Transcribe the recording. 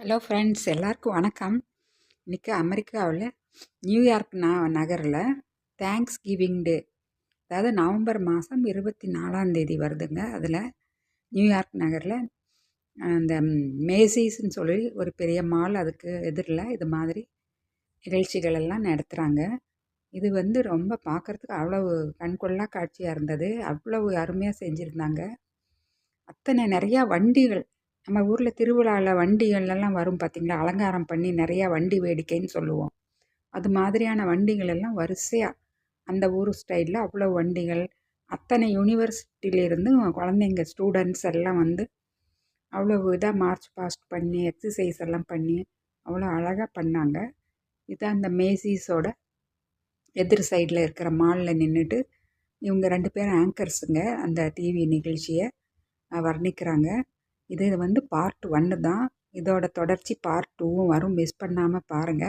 Hello friends எல்லாருக்கும் வணக்கம். இன்றைக்கி அமெரிக்காவில் நியூயார்க் ந நகரில் தேங்க்ஸ் கிவிங் டே அதாவது நவம்பர் மாதம் இருபத்தி நாலாந்தேதி வருதுங்க. அதில் நியூயார்க் நகரில் அந்த மேசிஸ்ன்னு சொல்லி ஒரு பெரிய மால் அதுக்கு எதிரில் இது மாதிரி நிகழ்ச்சிகள் எல்லாம் நடத்துகிறாங்க இது வந்து ரொம்ப பார்க்குறதுக்கு அவ்வளவு கண்கொள்ளா காட்சியாக இருந்தது. அவ்வளவு அருமையாக செஞ்சுருந்தாங்க. அத்தனை நிறையா வண்டிகள் நம்ம ஊரில் திருவிழாவில் வண்டிகள்லாம் வரும் பார்த்திங்களா அலங்காரம் பண்ணி நிறையா வண்டி வேடிக்கைன்னு சொல்லுவோம். அது மாதிரியான வண்டிகள் எல்லாம் வரிசையாக அந்த ஊர் ஸ்டைலில் அவ்வளோ வண்டிகள் அத்தனை யூனிவர்சிட்டியிலேருந்து குழந்தைங்க ஸ்டூடெண்ட்ஸ் எல்லாம் வந்து அவ்வளோ இதாக மார்ச் பாஸ்ட் பண்ணி எக்ஸசைஸ் எல்லாம் பண்ணி அவ்வளோ அழகாக பண்ணாங்க. இதான் அந்த மேசிஸோட எதிர் சைடில் இருக்கிற மாலில் நின்றுட்டு இவங்க ரெண்டு பேரும் ஆங்கர்ஸுங்க அந்த டிவி நிகழ்ச்சியை வர்ணிக்கிறாங்க. இது வந்து பார்ட் ஒன்று தான். இதோட தொடர்ச்சி பார்ட் டூவும் வரும். மிஸ் பண்ணாமல் பாருங்கள்